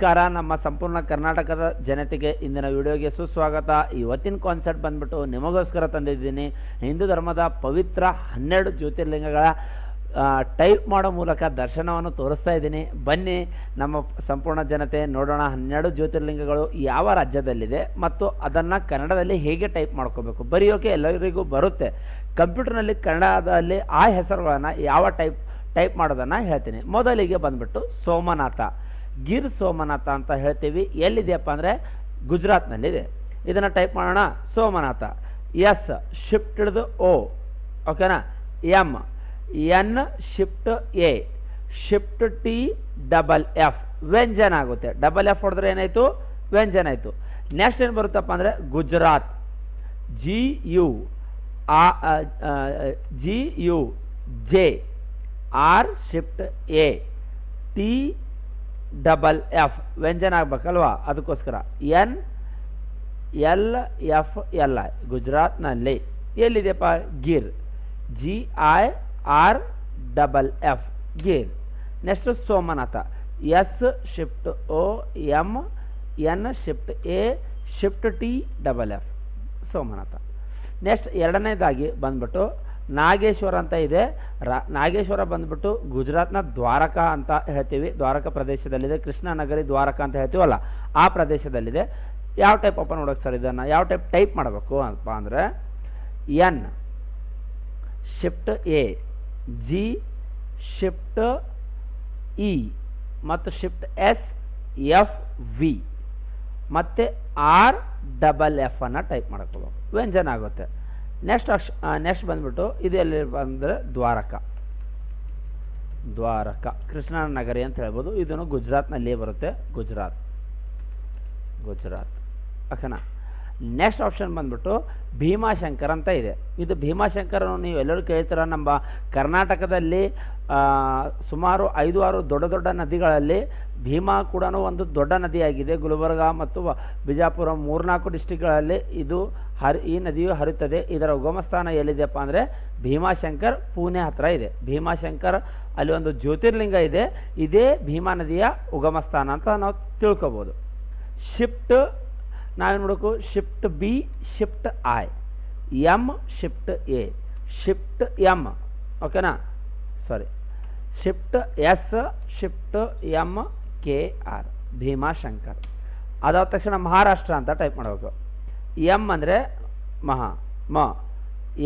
ನಮಸ್ಕಾರ. ನಮ್ಮ ಸಂಪೂರ್ಣ ಕರ್ನಾಟಕದ ಜನತೆಗೆ ಇಂದಿನ ವಿಡಿಯೋಗೆ ಸುಸ್ವಾಗತ. ಇವತ್ತಿನ ಕಾನ್ಸರ್ಟ್ ಬಂದ್ಬಿಟ್ಟು ನಿಮಗೋಸ್ಕರ ತಂದಿದ್ದೀನಿ. ಹಿಂದೂ ಧರ್ಮದ ಪವಿತ್ರ ಹನ್ನೆರಡು ಜ್ಯೋತಿರ್ಲಿಂಗಗಳ ಟೈಪ್ ಮಾಡೋ ಮೂಲಕ ದರ್ಶನವನ್ನು ತೋರಿಸ್ತಾ ಇದ್ದೀನಿ. ಬನ್ನಿ, ನಮ್ಮ ಸಂಪೂರ್ಣ ಜನತೆ ನೋಡೋಣ ಹನ್ನೆರಡು ಜ್ಯೋತಿರ್ಲಿಂಗಗಳು ಯಾವ ರಾಜ್ಯದಲ್ಲಿದೆ ಮತ್ತು ಅದನ್ನು ಕನ್ನಡದಲ್ಲಿ ಹೇಗೆ ಟೈಪ್ ಮಾಡ್ಕೋಬೇಕು. ಬರೆಯೋಕೆ ಎಲ್ಲರಿಗೂ ಬರುತ್ತೆ. ಕಂಪ್ಯೂಟರ್ನಲ್ಲಿ ಕನ್ನಡದಲ್ಲಿ ಆ ಹೆಸರುಗಳನ್ನು ಯಾವ ಟೈಪ್ ಟೈಪ್ ಮಾಡೋದನ್ನು ಹೇಳ್ತೀನಿ. ಮೊದಲಿಗೆ ಬಂದ್ಬಿಟ್ಟು ಸೋಮನಾಥ. ಗಿರ್ ಸೋಮನಾಥ ಅಂತ ಹೇಳ್ತೀವಿ. ಎಲ್ಲಿದೆಯಪ್ಪ ಅಂದರೆ ಗುಜರಾತ್ನಲ್ಲಿದೆ. ಇದನ್ನು ಟೈಪ್ ಮಾಡೋಣ. ಸೋಮನಾಥ. ಎಸ್ ಶಿಫ್ಟ್ ಹಿಡಿದು ಓ ಓಕೆನಾ M, N shift A. Shift T double F ವ್ಯಂಜನ ಆಗುತ್ತೆ. ಡಬಲ್ ಎಫ್ ಹೊಡೆದ್ರೆ ಏನಾಯಿತು? ವ್ಯಂಜನ ಆಯಿತು. ನೆಕ್ಸ್ಟ್ ಏನು ಬರುತ್ತಪ್ಪ ಅಂದರೆ ಗುಜರಾತ್. ಜಿ ಯು ಆ G U J R shift A T double F ವ್ಯಂಜನ ಆಗಬೇಕಲ್ವಾ? ಅದಕ್ಕೋಸ್ಕರ. N L F L I ಗುಜರಾತ್ನಲ್ಲಿ. ಎಲ್ಲಿದೆಯಪ್ಪ? Gir. G I R double F Gir. Next Somnath. S shift O M N shift A shift T double F Somnath. Next ಎರಡನೇದಾಗಿ ಬಂದ್ಬಿಟ್ಟು ನಾಗೇಶ್ವರ ಅಂತ ಇದೆ. ರಾ, ನಾಗೇಶ್ವರ ಬಂದ್ಬಿಟ್ಟು ಗುಜರಾತ್ನ ದ್ವಾರಕಾ ಅಂತ ಹೇಳ್ತೀವಿ. ದ್ವಾರಕ ಪ್ರದೇಶದಲ್ಲಿದೆ. ಕೃಷ್ಣ ನಗರಿ ದ್ವಾರಕಾ ಅಂತ ಹೇಳ್ತೀವಲ್ಲ, ಆ ಪ್ರದೇಶದಲ್ಲಿದೆ. ಯಾವ ಟೈಪ್ ಓಪನ್ ನೋಡೋಕೆ ಸರ್ ಇದನ್ನು? ಯಾವ ಟೈಪ್ ಟೈಪ್ ಮಾಡಬೇಕು ಅಪ್ಪ ಅಂದರೆ N, shift A, G, shift E, ಮತ್ತು ಶಿಫ್ಟ್ ಎಸ್, ಎಫ್, ವಿ, ಮತ್ತು ಆರ್, ಡಬಲ್ ಎಫ್ ಅನ್ನು ಟೈಪ್ ಮಾಡ್ಕೋಬೇಕು. ವ್ಯಂಜನ ಆಗುತ್ತೆ. ನೆಕ್ಸ್ಟ್ ಅಕ್ಷ ನೆಕ್ಸ್ಟ್ ಬಂದ್ಬಿಟ್ಟು ಇದು ಎಲ್ಲಿ ಬಂದರೆ ದ್ವಾರಕ. ದ್ವಾರಕ ಕೃಷ್ಣ ನಗರಿ ಅಂತ ಹೇಳ್ಬೋದು. ಇದನ್ನು ಗುಜರಾತ್ನಲ್ಲಿಯೇ ಬರುತ್ತೆ. ಗುಜರಾತ್. ಗುಜರಾತ್. ಓಕೆನಾ ನೆಕ್ಸ್ಟ್ ಆಪ್ಷನ್ ಬಂದ್ಬಿಟ್ಟು ಭೀಮಾಶಂಕರ್ ಅಂತ ಇದೆ. ಇದು ಭೀಮಾಶಂಕರ್ ನೀವು ಎಲ್ಲರೂ ಕೇಳ್ತೀರ? ನಮ್ಮ ಕರ್ನಾಟಕದಲ್ಲಿ ಸುಮಾರು ಐದು, ಆರು ದೊಡ್ಡ ದೊಡ್ಡ ನದಿಗಳಲ್ಲಿ ಭೀಮಾ ಕೂಡ ಒಂದು ದೊಡ್ಡ ನದಿಯಾಗಿದೆ. ಗುಲ್ಬರ್ಗ ಮತ್ತು ಬಿಜಾಪುರ ಮೂರ್ನಾಲ್ಕು ಡಿಸ್ಟಿಕ್ಗಳಲ್ಲಿ ಇದು ಹರಿ, ಈ ನದಿಯು ಹರಿಯುತ್ತದೆ. ಇದರ ಉಗಮಸ್ಥಾನ ಎಲ್ಲಿದೆಯಪ್ಪ ಅಂದರೆ ಭೀಮಾಶಂಕರ್ ಪುಣೆ ಹತ್ತಿರ ಇದೆ. ಭೀಮಾಶಂಕರ್ ಅಲ್ಲಿ ಒಂದು ಜ್ಯೋತಿರ್ಲಿಂಗ ಇದೆ. ಇದೇ ಭೀಮಾ ನದಿಯ ಉಗಮಸ್ಥಾನ ಅಂತ ನಾವು ತಿಳ್ಕೊಬೋದು. ಶಿಫ್ಟ್ ನಾವೇನು ಮಾಡಬೇಕು shift B shift I M shift A shift M ಓಕೆನಾ sorry shift S shift M K R Bhimashankar ಅದಾದ ತಕ್ಷಣ ಮಹಾರಾಷ್ಟ್ರ ಅಂತ ಟೈಪ್ ಮಾಡಬೇಕು. ಎಂ ಅಂದರೆ ಮಹಾ, ಮ.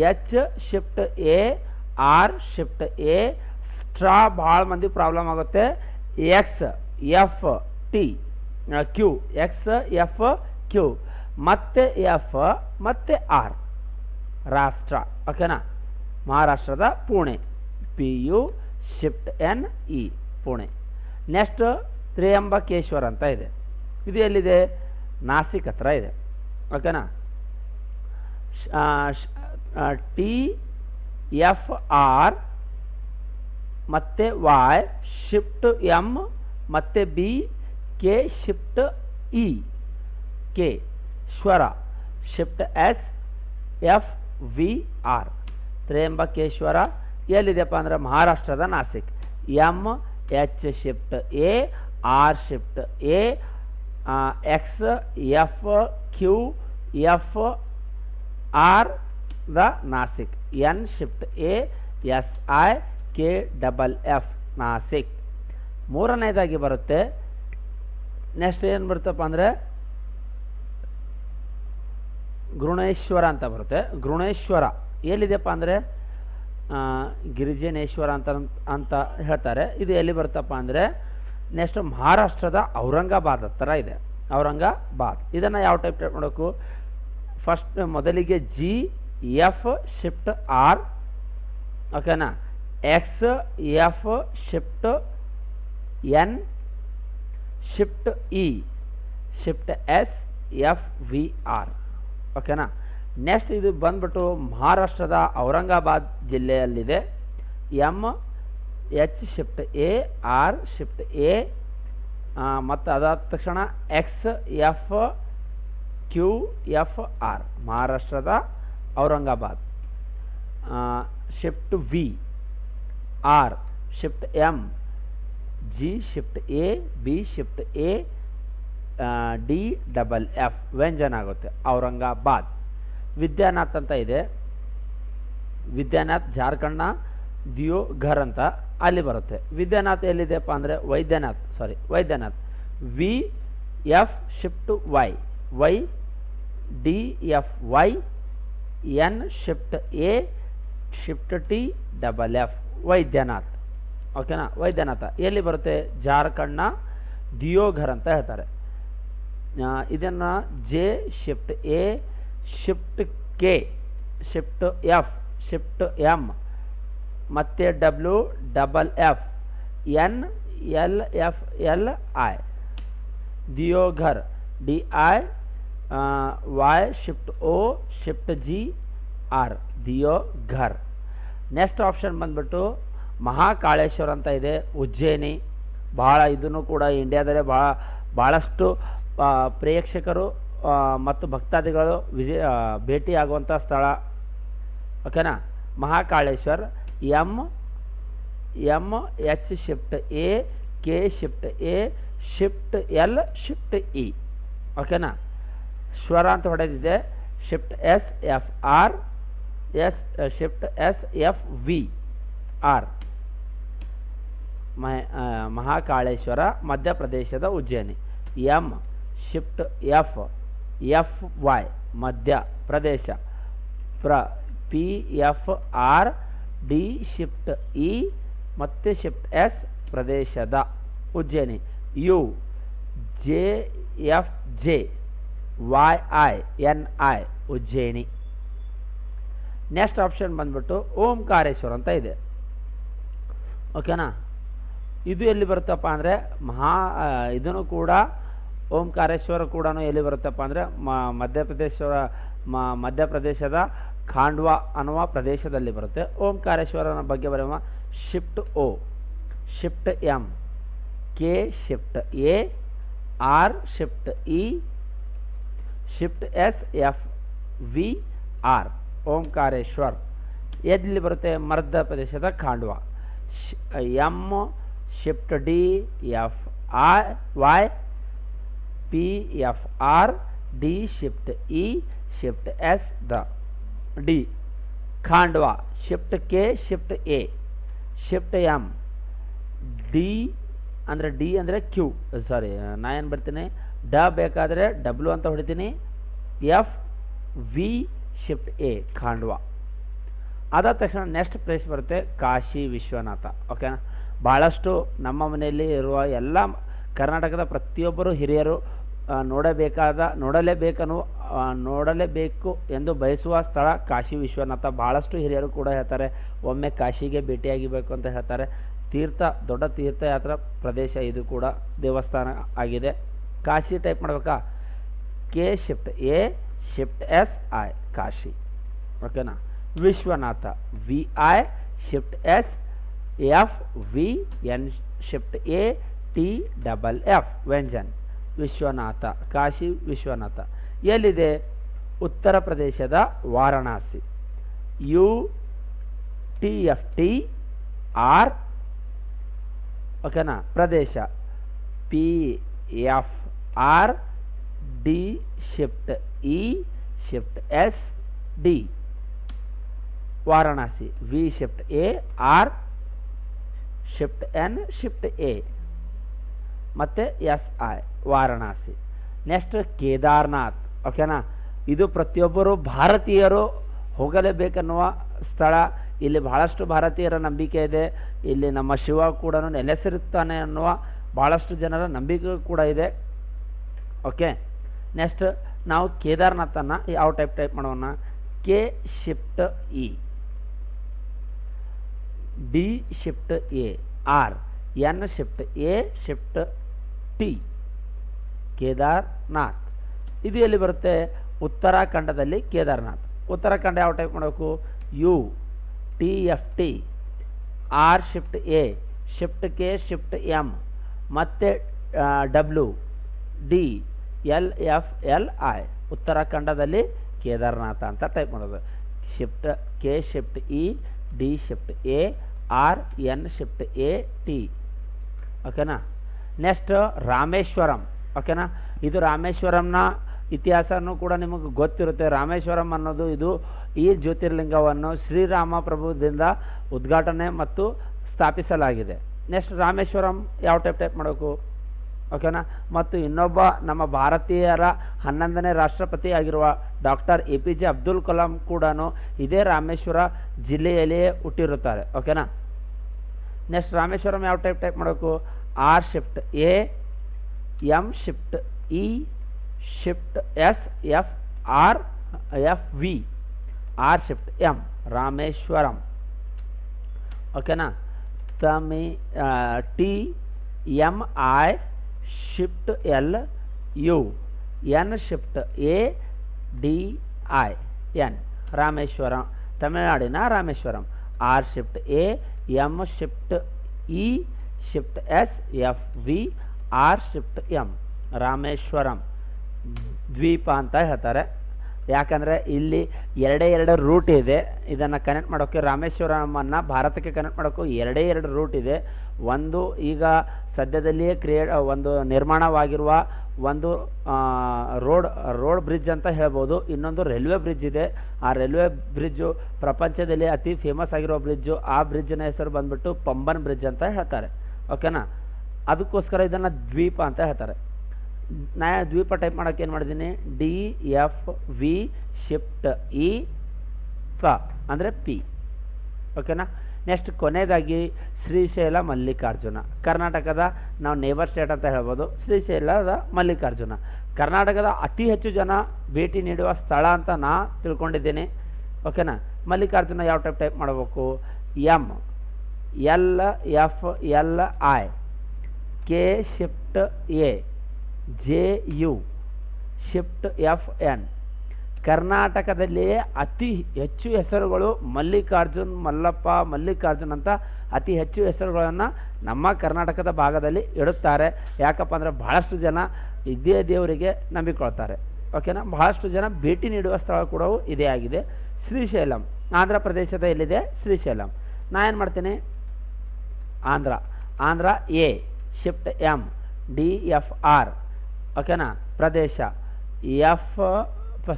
H shift A R shift A straw ಭಾಳ ಮಂದಿ ಪ್ರಾಬ್ಲಮ್ ಆಗುತ್ತೆ. X F T Q X F Q ಮತ್ತೆ ಎಫ್ ಮತ್ತೆ ಆರ್ ರಾಷ್ಟ್ರ ಓಕೆನಾ ಮಹಾರಾಷ್ಟ್ರದ Pune. P U shift N E Pune. Next Trimbakeshwar ಅಂತ ಇದೆ. ಇದು ಎಲ್ಲಿದೆ? ನಾಸಿಕ್ ಹತ್ರ ಇದೆ. ಓಕೆನಾ ಟಿ ಎಫ್ ಆರ್ ಮತ್ತು ವಾಯ್ ಶಿಫ್ಟ್ ಎಂ ಮತ್ತು B K shift E K ಶ್ವರ shift S F V R Trimbakeshwar ಎಲ್ಲಿದೆಪ್ಪ ಅಂದರೆ ಮಹಾರಾಷ್ಟ್ರದ Nasik. M H shift A R shift A X F Q F R the Nasik. N shift A S I K double F Nasik. ಮೂರನೇದಾಗಿ ಬರುತ್ತೆ next ಏನು ಬರುತ್ತಪ್ಪ ಅಂದರೆ ಗೃಣೇಶ್ವರ ಅಂತ ಬರುತ್ತೆ. ಗೃಣೇಶ್ವರ ಎಲ್ಲಿದೆಯಪ್ಪ ಅಂದರೆ ಗಿರಿಜನೇಶ್ವರ ಅಂತ ಅಂತ ಹೇಳ್ತಾರೆ. ಇದು ಎಲ್ಲಿ ಬರುತ್ತಪ್ಪ ಅಂದರೆ, ನೆಕ್ಸ್ಟ್ ಮಹಾರಾಷ್ಟ್ರದ ಔರಂಗಾಬಾದ್ ಹತ್ರ ಇದೆ. ಔರಂಗಾಬಾದ್. ಇದನ್ನು ಯಾವ ಟೈಪ್ ಟೈಪ್ ಮಾಡಬೇಕು ಫಸ್ಟ್ ಮೊದಲಿಗೆ ಜಿ ಎಫ್ ಶಿಫ್ಟ್ ಆರ್ ಓಕೆನಾ X F shift N shift E shift S F V R ಓಕೆನಾ? ನೆಕ್ಸ್ಟ್ ಇದು ಬಂದ್ಬಿಟ್ಟು ಮಹಾರಾಷ್ಟ್ರದ Aurangabad ಜಿಲ್ಲೆಯಲ್ಲಿದೆ. M, H shift A, R shift A ಮತ್ತು ಅದಾದ ತಕ್ಷಣ X, F, Q, F, R ಮಹಾರಾಷ್ಟ್ರದ Aurangabad. Shift V, R, shift M, G shift A, B shift A D double F ವ್ಯಂಜನ ಆಗುತ್ತೆ, ಔರಂಗಾಬಾದ್. ವಿದ್ಯಾನಾಥ್ ಅಂತ ಇದೆ. ವಿದ್ಯಾನಾಥ್, ಜಾರ್ಖಂಡ್ನ ದಿಯೋಘರ್ ಅಂತ ಅಲ್ಲಿ ಬರುತ್ತೆ. ವಿದ್ಯಾನಾಥ್ ಎಲ್ಲಿದೆಯಪ್ಪ ಅಂದರೆ Vaidyanath sorry Vaidyanath. V F shift Y Y D F Y N shift A shift T double F Vaidyanath. ಓಕೆನಾ ವೈದ್ಯನಾಥ. ಎಲ್ಲಿ ಬರುತ್ತೆ? ಜಾರ್ಖಂಡ್ನ ದಿಯೋಘರ್ ಅಂತ ಹೇಳ್ತಾರೆ. ಇದನ್ನು J shift A shift K shift F shift M ಮತ್ತು W double F N L F L I Deoghar D I Y shift O shift G R Deoghar next option ಬಂದ್ಬಿಟ್ಟು ಮಹಾಕಾಳೇಶ್ವರ ಅಂತ ಇದೆ. ಉಜ್ಜಯಿನಿ. ಭಾಳ ಇದನ್ನು ಕೂಡ ಇಂಡಿಯಾದಲ್ಲೇ ಭಾಳ ಭಾಳಷ್ಟು ಪ್ರೇಕ್ಷಕರು ಮತ್ತು ಭಕ್ತಾದಿಗಳು ವಿಜಿ ಭೇಟಿಯಾಗುವಂಥ ಸ್ಥಳ. ಓಕೆನಾ? Mahakaleshwar M M H shift A, K shift A, shift L, shift E. ಓಕೆನಾ? ಶ್ವರ ಅಂತ ಹೊಡೆದಿದೆ. Shift S, F, R, S, shift S, F, V, R. Mahakaleshwar, ಮಧ್ಯಪ್ರದೇಶದ Ujjain. M shift F F Y, Madhya Pradesh. ಪ್ರ, P, F, R, D shift E, ಮತ್ತು shift S ಪ್ರದೇಶದ Ujjain. U, J, F, J, Y, I, N, I Ujjain. Next option ಬಂದ್ಬಿಟ್ಟು ಓಂಕಾರೇಶ್ವರ ಅಂತ ಇದೆ. ಓಕೆನಾ? ಇದು ಎಲ್ಲಿ ಬರುತ್ತಪ್ಪ ಅಂದರೆ ಮಹಾ, ಇದನ್ನು ಕೂಡ ಓಂಕಾರೇಶ್ವರ ಕೂಡ ಎಲ್ಲಿ ಬರುತ್ತಪ್ಪ ಅಂದರೆ ಮ ಮಧ್ಯಪ್ರದೇಶ ಮ, ಮಧ್ಯಪ್ರದೇಶದ ಖಾಂಡ್ವಾ ಅನ್ನುವ ಪ್ರದೇಶದಲ್ಲಿ ಬರುತ್ತೆ. ಓಂಕಾರೇಶ್ವರನ ಬಗ್ಗೆ ಬರೆಯುವ shift O, shift M K shift A, R shift E, shift S F V R, Omkareshwar. ಎಲ್ಲಿ ಬರುತ್ತೆ? ಮಧ್ಯಪ್ರದೇಶದ Khandwa. M shift D, F, I, Y P F R D shift E shift S the D Khandwa shift K shift A shift M D ಅಂದರೆ D ಅಂದರೆ Q sorry ನಾ ಏನು ಬರ್ತೀನಿ? ಡ ಬೇಕಾದರೆ ಡಬ್ಲ್ಯೂ ಅಂತ ಹೊಡಿತೀನಿ. F V shift A Khandwa ಅದಾದ ತಕ್ಷಣ ನೆಕ್ಸ್ಟ್ ಪ್ಲೇಸ್ ಬರುತ್ತೆ ಕಾಶಿ ವಿಶ್ವನಾಥ. ಓಕೆನಾ ಭಾಳಷ್ಟು ನಮ್ಮ ಮನೆಯಲ್ಲಿ ಇರುವ ಎಲ್ಲ ಕರ್ನಾಟಕದ ಪ್ರತಿಯೊಬ್ಬರು ಹಿರಿಯರು ನೋಡಬೇಕಾದ, ನೋಡಲೇಬೇಕನ್ನು ನೋಡಲೇಬೇಕು ಎಂದು ಬಯಸುವ ಸ್ಥಳ ಕಾಶಿ ವಿಶ್ವನಾಥ. ಭಾಳಷ್ಟು ಹಿರಿಯರು ಕೂಡ ಹೇಳ್ತಾರೆ, ಒಮ್ಮೆ ಕಾಶಿಗೆ ಭೇಟಿಯಾಗಿಬೇಕು ಅಂತ ಹೇಳ್ತಾರೆ. ತೀರ್ಥ, ದೊಡ್ಡ ತೀರ್ಥಯಾತ್ರಾ ಪ್ರದೇಶ ಇದು ಕೂಡ ದೇವಸ್ಥಾನ ಆಗಿದೆ. ಕಾಶಿ ಟೈಪ್ ಮಾಡ್ಬೇಕಾ? K shift A shift S I Kashi. ಓಕೆನಾ Vishwanath V I shift S F V N shift A T double F ವ್ಯಂಜನ್. Vishwanath, Kashi Vishwanath. ಎಲ್ಲಿದೆ? ಉತ್ತರ ಪ್ರದೇಶದ Varanasi. U T F T, R, ಓಕೆನಾ, Pradesh. P F R, D, shift, E, shift, S, D. Varanasi. V, shift, A, R, shift, N, shift, A. ಮತ್ತು S I, Varanasi. Next Kedarnath. ಓಕೆನಾ ಇದು ಪ್ರತಿಯೊಬ್ಬರು ಭಾರತೀಯರು ಹೋಗಲೇಬೇಕನ್ನುವ ಸ್ಥಳ. ಇಲ್ಲಿ ಬಹಳಷ್ಟು ಭಾರತೀಯರ ನಂಬಿಕೆ ಇದೆ. ಇಲ್ಲಿ ನಮ್ಮ ಶಿವ ಕೂಡ ನೆಲೆಸಿರುತ್ತಾನೆ ಅನ್ನುವ ಭಾಳಷ್ಟು ಜನರ ನಂಬಿಕೆ ಕೂಡ ಇದೆ. ಓಕೆ ನೆಕ್ಸ್ಟ್ ನಾವು ಕೇದಾರ್ನಾಥನ್ನು ಯಾವ ಟೈಪ್ ಟೈಪ್ ಮಾಡೋಣ? K shift E D shift A R N shift A shift T, Kedarnath. ಇದು ಎಲ್ಲಿ ಬರುತ್ತೆ? ಉತ್ತರಾಖಂಡದಲ್ಲಿ ಕೇದಾರ್ನಾಥ್. ಉತ್ತರಾಖಂಡ ಯಾವ ಟೈಪ್ ಮಾಡಬೇಕು? U, T, F, T. R shift A shift K shift M ಮತ್ತು W, D, L, F, L, I. ಉತ್ತರಾಖಂಡದಲ್ಲಿ Kedarnath ಅಂತ type ಮಾಡೋದು. Shift K shift E, D shift A, R, N shift A, T. ಓಕೆನಾ next Rameshwaram. ಓಕೆನಾ? ಇದು ರಾಮೇಶ್ವರಂನ ಇತಿಹಾಸನೂ ಕೂಡ ನಿಮಗೆ ಗೊತ್ತಿರುತ್ತೆ. ರಾಮೇಶ್ವರಂ ಅನ್ನೋದು ಇದು ಈ ಜ್ಯೋತಿರ್ಲಿಂಗವನ್ನು ಶ್ರೀರಾಮ ಪ್ರಭುದಿಂದ ಉದ್ಘಾಟನೆ ಮತ್ತು ಸ್ಥಾಪಿಸಲಾಗಿದೆ. ನೆಕ್ಸ್ಟ್ ರಾಮೇಶ್ವರಂ ಯಾವ ಟೈಪ್ ಟೈಪ್ ಮಾಡಬೇಕು? ಓಕೆನಾ? ಮತ್ತು ಇನ್ನೊಬ್ಬ ನಮ್ಮ ಭಾರತೀಯರ ಹನ್ನೊಂದನೇ ರಾಷ್ಟ್ರಪತಿ ಆಗಿರುವ doctor A P J Abdul Kalam ಕೂಡ ಇದೇ ರಾಮೇಶ್ವರ ಜಿಲ್ಲೆಯಲ್ಲಿಯೇ ಹುಟ್ಟಿರುತ್ತಾರೆ. ಓಕೆನಾ? ನೆಕ್ಸ್ಟ್ ರಾಮೇಶ್ವರಂ ಯಾವ ಟೈಪ್ ಟೈಪ್ ಮಾಡಬೇಕು? R shift A M shift E shift S F R F V R shift M Rameshwaram ಓಕೆನಾ ತಮಿ T M I shift L U N shift A D I N Rameshwaram ತಮಿಳುನಾಡಿನ Rameshwaram R shift A M shift E shift S F V R shift M Rameshwaram. ದ್ವೀಪ ಅಂತ ಹೇಳ್ತಾರೆ. ಯಾಕಂದರೆ ಇಲ್ಲಿ ಎರಡೇ ಎರಡು root ಇದೆ. ಇದನ್ನು ಕನೆಕ್ಟ್ ಮಾಡೋಕ್ಕೆ ರಾಮೇಶ್ವರಮನ್ನು ಭಾರತಕ್ಕೆ ಕನೆಕ್ಟ್ ಮಾಡೋಕ್ಕೂ ಎರಡೇ ಎರಡು ರೂಟ್ ಇದೆ. ಒಂದು ಈಗ ಸದ್ಯದಲ್ಲಿಯೇ ಕ್ರಿಯೇ ಒಂದು ನಿರ್ಮಾಣವಾಗಿರುವ ಒಂದು ರೋಡ್ ರೋಡ್ ಬ್ರಿಡ್ಜ್ ಅಂತ ಹೇಳ್ಬೋದು. ಇನ್ನೊಂದು ರೈಲ್ವೆ ಬ್ರಿಡ್ಜ್ ಇದೆ. ಆ ರೈಲ್ವೆ ಬ್ರಿಡ್ಜು ಪ್ರಪಂಚದಲ್ಲಿ ಅತಿ ಫೇಮಸ್ ಆಗಿರೋ ಬ್ರಿಡ್ಜು ಆ ಬ್ರಿಡ್ಜ್ನ ಹೆಸರು ಬಂದುಬಿಟ್ಟು ಪಂಬನ್ ಬ್ರಿಡ್ಜ್ ಅಂತ ಹೇಳ್ತಾರೆ. ಓಕೆನಾ? ಅದಕ್ಕೋಸ್ಕರ ಇದನ್ನು ದ್ವೀಪ ಅಂತ ಹೇಳ್ತಾರೆ. ನಾ ದ್ವೀಪ ಟೈಪ್ ಮಾಡೋಕ್ಕೆ ಏನು ಮಾಡಿದ್ದೀನಿ D, F, V, shift, E, ಪ ಅಂದರೆ ಪಿ. ಓಕೆನಾ? ನೆಕ್ಸ್ಟ್ ಕೊನೆಯದಾಗಿ ಶ್ರೀಶೈಲ ಮಲ್ಲಿಕಾರ್ಜುನ. ಕರ್ನಾಟಕದ ನಾವು ನೇಬರ್ ಸ್ಟೇಟ್ ಅಂತ ಹೇಳ್ಬೋದು. ಶ್ರೀಶೈಲದ ಮಲ್ಲಿಕಾರ್ಜುನ. ಕರ್ನಾಟಕದ ಅತಿ ಹೆಚ್ಚು ಜನ ಭೇಟಿ ನೀಡುವ ಸ್ಥಳ ಅಂತ ನಾ ತಿಳ್ಕೊಂಡಿದ್ದೀನಿ. ಓಕೆನಾ? ಮಲ್ಲಿಕಾರ್ಜುನ ಯಾವ ಟೈಪ್ ಟೈಪ್ ಮಾಡಬೇಕು? M L F L I K shift A J U shift F N ಕರ್ನಾಟಕದಲ್ಲಿಯೇ ಅತಿ ಹೆಚ್ಚು ಹೆಸರುಗಳು ಮಲ್ಲಿಕಾರ್ಜುನ್, ಮಲ್ಲಪ್ಪ, ಮಲ್ಲಿಕಾರ್ಜುನ್ ಅಂತ ಅತಿ ಹೆಚ್ಚು ಹೆಸರುಗಳನ್ನು ನಮ್ಮ ಕರ್ನಾಟಕದ ಭಾಗದಲ್ಲಿ ಇಡುತ್ತಾರೆ. ಯಾಕಪ್ಪ ಅಂದರೆ ಬಹಳಷ್ಟು ಜನ ಇದೇ ದೇವರಿಗೆ ನಂಬಿಕೊಳ್ತಾರೆ. ಓಕೆನಾ ಬಹಳಷ್ಟು ಜನ ಭೇಟಿ ನೀಡುವ ಸ್ಥಳ ಕೂಡ ಇದೇ ಆಗಿದೆ. ಶ್ರೀಶೈಲಂ. ಆಂಧ್ರ ಪ್ರದೇಶದ ಎಲ್ಲಿದೆ ಶ್ರೀಶೈಲಂ. ನಾನು ಏನು ಮಾಡ್ತೀನಿ? Andhra Andhra A shift M D F R ಓಕೆನಾ Pradesh F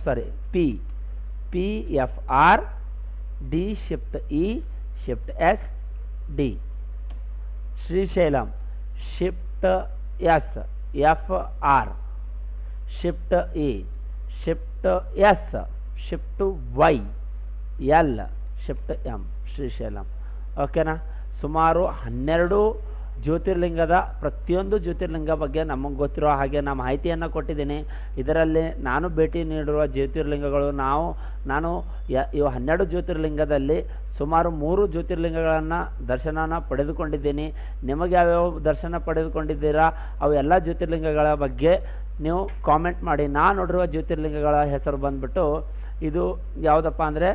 sorry P P F R D shift E shift S D Srisailam shift S F R shift E shift S shift Y L shift M Srisailam ಓಕೆನಾ ಸುಮಾರು ಹನ್ನೆರಡು ಜ್ಯೋತಿರ್ಲಿಂಗದ ಪ್ರತಿಯೊಂದು ಜ್ಯೋತಿರ್ಲಿಂಗ ಬಗ್ಗೆ ನಮಗೆ ಗೊತ್ತಿರೋ ಹಾಗೆ ನಾನು ಮಾಹಿತಿಯನ್ನು ಕೊಟ್ಟಿದ್ದೀನಿ. ಇದರಲ್ಲಿ ನಾನು ಭೇಟಿ ನೀಡಿರುವ ಜ್ಯೋತಿರ್ಲಿಂಗಗಳು ನಾವು, ನಾನು ಯ ಇವು ಹನ್ನೆರಡು ಜ್ಯೋತಿರ್ಲಿಂಗದಲ್ಲಿ ಸುಮಾರು ಮೂರು ಜ್ಯೋತಿರ್ಲಿಂಗಗಳನ್ನು ದರ್ಶನನ ಪಡೆದುಕೊಂಡಿದ್ದೀನಿ. ನಿಮಗೆ ಯಾವ್ಯಾವ ದರ್ಶನ ಪಡೆದುಕೊಂಡಿದ್ದೀರಾ, ಅವು ಎಲ್ಲ ಜ್ಯೋತಿರ್ಲಿಂಗಗಳ ಬಗ್ಗೆ ನೀವು ಕಾಮೆಂಟ್ ಮಾಡಿ. ನಾನು ನೋಡಿರುವ ಜ್ಯೋತಿರ್ಲಿಂಗಗಳ ಹೆಸರು ಬಂದುಬಿಟ್ಟು ಇದು ಯಾವುದಪ್ಪ ಅಂದರೆ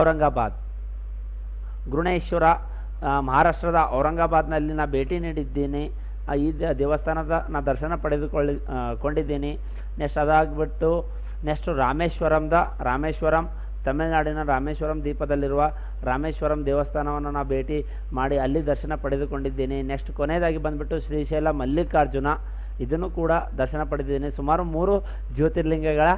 ಔರಂಗಾಬಾದ್. ಗುರುಣೇಶ್ವರ ಮಹಾರಾಷ್ಟ್ರದ ಔರಂಗಾಬಾದ್ನಲ್ಲಿ ನಾನು ಭೇಟಿ ನೀಡಿದ್ದೀನಿ. ಈ ದೇವಸ್ಥಾನದ ನಾ ದರ್ಶನ ಪಡೆದುಕೊಳ್ಳಿ ಕೊಂಡಿದ್ದೀನಿ. ನೆಕ್ಸ್ಟ್ ಅದಾಗ್ಬಿಟ್ಟು ನೆಕ್ಸ್ಟು ರಾಮೇಶ್ವರಂದ, ರಾಮೇಶ್ವರಂ, ತಮಿಳುನಾಡಿನ ರಾಮೇಶ್ವರಂ ದ್ವೀಪದಲ್ಲಿರುವ ರಾಮೇಶ್ವರಂ ದೇವಸ್ಥಾನವನ್ನು ನಾನು ಭೇಟಿ ಮಾಡಿ ಅಲ್ಲಿ ದರ್ಶನ ಪಡೆದುಕೊಂಡಿದ್ದೀನಿ. ನೆಕ್ಸ್ಟ್ ಕೊನೆಯದಾಗಿ ಬಂದುಬಿಟ್ಟು ಶ್ರೀಶೈಲ ಮಲ್ಲಿಕಾರ್ಜುನ. ಇದನ್ನು ಕೂಡ ದರ್ಶನ ಪಡೆದಿದ್ದೀನಿ. ಸುಮಾರು ಮೂರು ಜ್ಯೋತಿರ್ಲಿಂಗಗಳ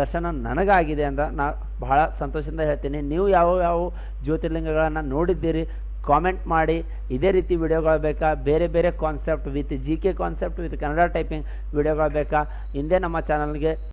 ದರ್ಶನ ನನಗಾಗಿದೆ ಅಂತ ನಾ ಬಹಳ ಸಂತೋಷದಿಂದ ಹೇಳ್ತೀನಿ. ನೀವು ಯಾವ ಯಾವ ಜ್ಯೋತಿರ್ಲಿಂಗಗಳನ್ನು ನೋಡಿದ್ದೀರಿ ಕಾಮೆಂಟ್ ಮಾಡಿ. ಇದೇ ರೀತಿ ವಿಡಿಯೋಗಳು ಬೇಕಾ? ಬೇರೆ ಬೇರೆ concept with G K concept with Kannada typing ವಿಡಿಯೋಗಳು ಬೇಕಾ? ಹಿಂದೆ ನಮ್ಮ ಚಾನಲ್ಗೆ